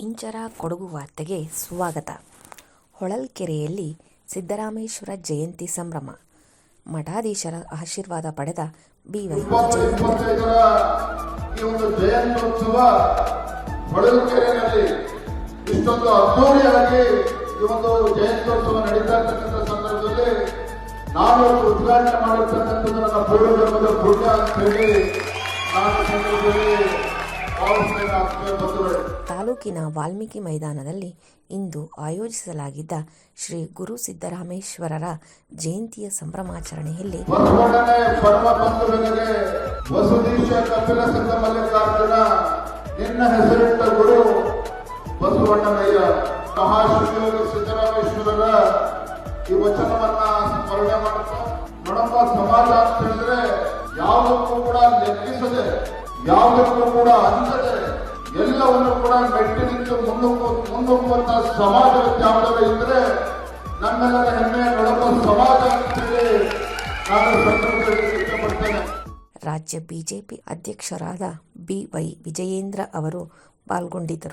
ಇಂಚರ ಕೊಡಗು ವಾರ್ತೆಗೆ ಸ್ವಾಗತ. ಹೊಳಲ್ಕೆರೆಯಲ್ಲಿ ಸಿದ್ದರಾಮೇಶ್ವರ ಜಯಂತಿ ಸಂಭ್ರಮ. ಮಠಾಧೀಶರ ಆಶೀರ್ವಾದ ಪಡೆದ ಹೊಳಲ್ಕೆರೆಯಲ್ಲಿ ಇಷ್ಟೊಂದು ಅದ್ದೂರಿಯಾಗಿ ಈ ಒಂದು ಜಯಂತ್ಯೋತ್ಸವ ನಡೀತಾ ಇರ್ತಕ್ಕಂಥ ಸಂದರ್ಭದಲ್ಲಿ ನಾನು ಉದ್ಘಾಟನೆ ಮಾಡಿರ್ತಕ್ಕಂಥದ್ದು ನನ್ನ ಪೂರ್ವಜನ್ಮದ ಪುಣ್ಯ ಅಂತ ಹೇಳಿ ನಾನು ಸಂದರ್ಭದಲ್ಲಿ ತಾಲೂಕಿನ ವಾಲ್ಮೀಕಿ ಮೈದಾನದಲ್ಲಿ ಇಂದು ಆಯೋಜಿಸಲಾಗಿದ್ದ ಶ್ರೀ ಗುರು ಸಿದ್ದರಾಮೇಶ್ವರರ ಜಯಂತಿಯ ಸಂಭ್ರಮಾಚರಣೆಯಲ್ಲಿ ಗುರು ಸಿದ್ದರಾಮೇಶ್ವರರ ಈ ಸಮಾಜ ಅಂತ ಹೇಳಿದ್ರೆ, ಯಾವುದಕ್ಕೂ ಕೂಡ ಲೆಕ್ಕಿಸದೆ ಯಾವುದಕ್ಕೂ ಕೂಡ ಅಂಜದೆ ಕೂಡ ಮೆಟ್ಟಿ ನಿಂತು ಮುನ್ನುಗ್ಗು ಮುನ್ನುಗ್ಗುವಂತ ಸಮಾಜದ ಯಾವುದಾದ್ರು ಇದ್ರೆ ನಮ್ಮೆಲ್ಲರ ಹೆಮ್ಮೆ ನೋಡಮ್ಮ ಸಮಾಜ ಅಂತೇಳಿ ನಾನು ಇಷ್ಟಪಡ್ತೇನೆ ರಾಜ್ಯ ಬಿಜೆಪಿ ಅಧ್ಯಕ್ಷರಾದ ಬಿವೈ ವಿಜಯೇಂದ್ರ ಅವರು ಪಾಲ್ಗೊಂಡಿದ್ದರು.